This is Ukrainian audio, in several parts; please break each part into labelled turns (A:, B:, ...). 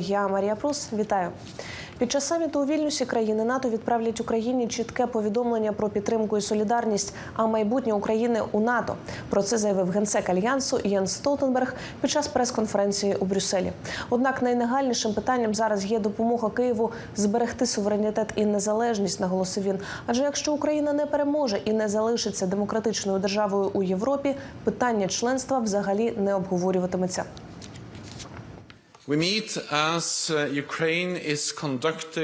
A: Я Марія Прус. Вітаю. Під час саміту у Вільнюсі країни НАТО відправлять Україні чітке повідомлення про підтримку і солідарність, а майбутнє України у НАТО. Про це заявив генсек альянсу Єн Столтенберг під час прес-конференції у Брюсселі. Однак найнагальнішим питанням зараз є допомога Києву зберегти суверенітет і незалежність, наголосив він. Адже якщо Україна не переможе і не залишиться демократичною державою у Європі, питання членства взагалі не обговорюватиметься.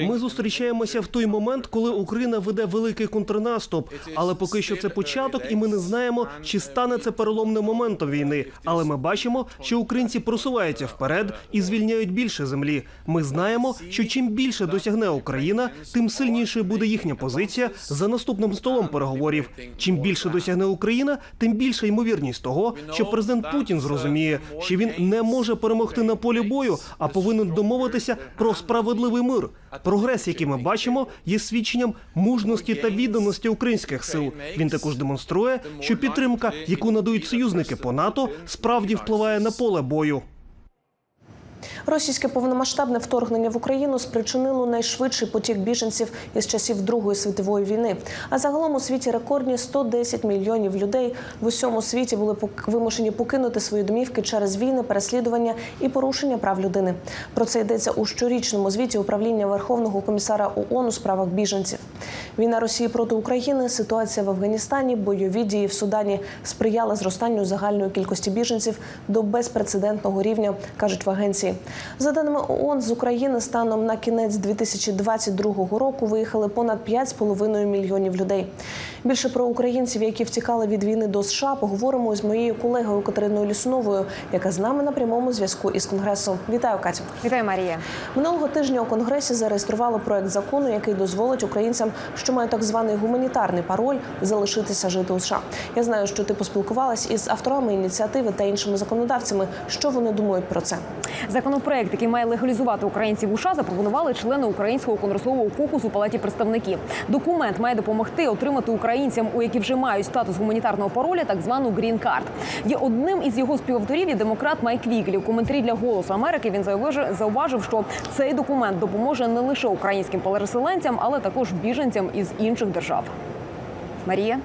B: Ми зустрічаємося в той момент, коли Україна веде великий контрнаступ. Але поки що це початок, і ми не знаємо, чи стане це переломним моментом війни. Але ми бачимо, що українці просуваються вперед і звільняють більше землі. Ми знаємо, що чим більше досягне Україна, тим сильнішою буде їхня позиція за наступним столом переговорів. Чим більше досягне Україна, тим більша ймовірність того, що президент Путін зрозуміє, що він не може перемогти на полі бою, а повинен домовитися про справедливий мир. Прогрес, який ми бачимо, є свідченням мужності та відданості українських сил. Він також демонструє, що підтримка, яку надають союзники по НАТО, справді впливає на поле бою.
A: Російське повномасштабне вторгнення в Україну спричинило найшвидший потік біженців із часів Другої світової війни. А загалом у світі рекордні 110 мільйонів людей в усьому світі були вимушені покинути свої домівки через війни, переслідування і порушення прав людини. Про це йдеться у щорічному звіті управління Верховного комісара ООН у справах біженців. Війна Росії проти України, ситуація в Афганістані, бойові дії в Судані сприяли зростанню загальної кількості біженців до безпрецедентного рівня, кажуть в агенції. За даними ООН, з України станом на кінець 2022 року виїхали понад 5,5 мільйонів людей. Більше про українців, які втікали від війни до США, поговоримо із моєю колегою Катериною Лісуновою, яка з нами на прямому зв'язку із конгресу. Вітаю, Катю.
C: Вітаю, Марія.
A: Минулого тижня у конгресі зареєстрували проект закону, який дозволить українцям, що мають так званий гуманітарний пароль, залишитися жити у США. Я знаю, що ти поспілкувалась із авторами ініціативи та іншими законодавцями. Що вони думають про це?
C: Законопроект, який має легалізувати українців у США, запропонували члени українського конгресового кокусу у палаті представників. Документ має допомогти отримати українцям, у які вже мають статус гуманітарного пароля, так звану грін карт. Є одним із його співавторів є демократ Майк Віглі. У коментарі для голосу Америки він зауважив, що цей документ допоможе не лише українським переселенцям, але також біженцям із інших держав. Марія.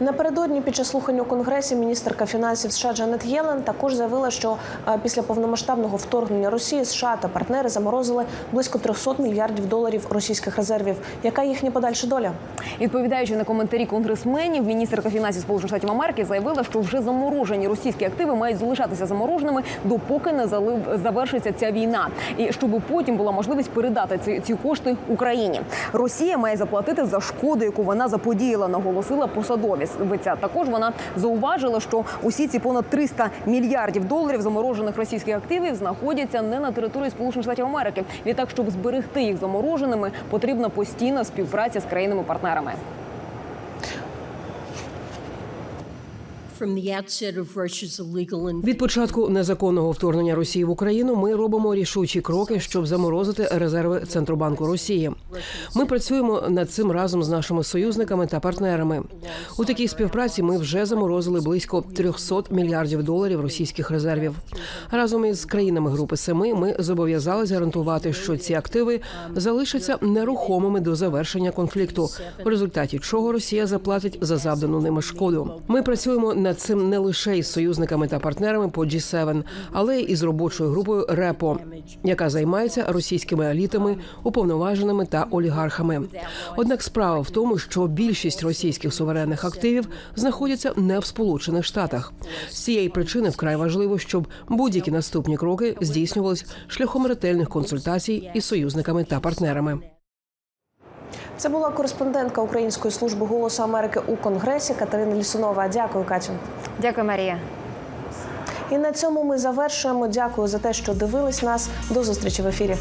A: Напередодні під час слухань у конгресі міністерка фінансів США Джанет Єлен також заявила, що е, після повномасштабного вторгнення Росії США та партнери заморозили близько 300 мільярдів доларів російських резервів. Яка їхня подальша доля?
C: Відповідаючи на коментарі конгресменів, міністерка фінансів Сполучених Штатів Америки заявила, що вже заморожені російські активи мають залишатися замороженими, допоки не завершиться ця війна, і щоб потім була можливість передати ці, ці кошти Україні. Росія має заплатити за шкоду, яку вона заподіяла, наголосила посадовець. Також вона зауважила, що усі ці понад 300 мільярдів доларів заморожених російських активів знаходяться не на території Сполучених Штатів Америки. Відтак, щоб зберегти їх замороженими, потрібна постійна співпраця з країнами-партнерами.
D: Від початку незаконного вторгнення Росії в Україну ми робимо рішучі кроки, щоб заморозити резерви Центробанку Росії. Ми працюємо над цим разом з нашими союзниками та партнерами. У такій співпраці ми вже заморозили близько 300 мільярдів доларів російських резервів. Разом із країнами Групи Семи ми зобов'язались гарантувати, що ці активи залишаться нерухомими до завершення конфлікту, в результаті чого Росія заплатить за завдану ними шкоду. Ми працюємо над цим не лише із союзниками та партнерами по G7, але й із робочою групою РЕПО, яка займається російськими елітами, уповноваженими та олігархами. Однак справа в тому, що більшість російських суверенних активів знаходяться не в Сполучених Штатах. З цієї причини вкрай важливо, щоб будь-які наступні кроки здійснювались шляхом ретельних консультацій із союзниками та партнерами.
A: Це була кореспондентка Української служби голосу Америки у конгресі Катерина Лісунова. Дякую, Катю.
C: Дякую, Марія.
A: І на цьому ми завершуємо. Дякую за те, що дивились нас. До зустрічі в ефірі.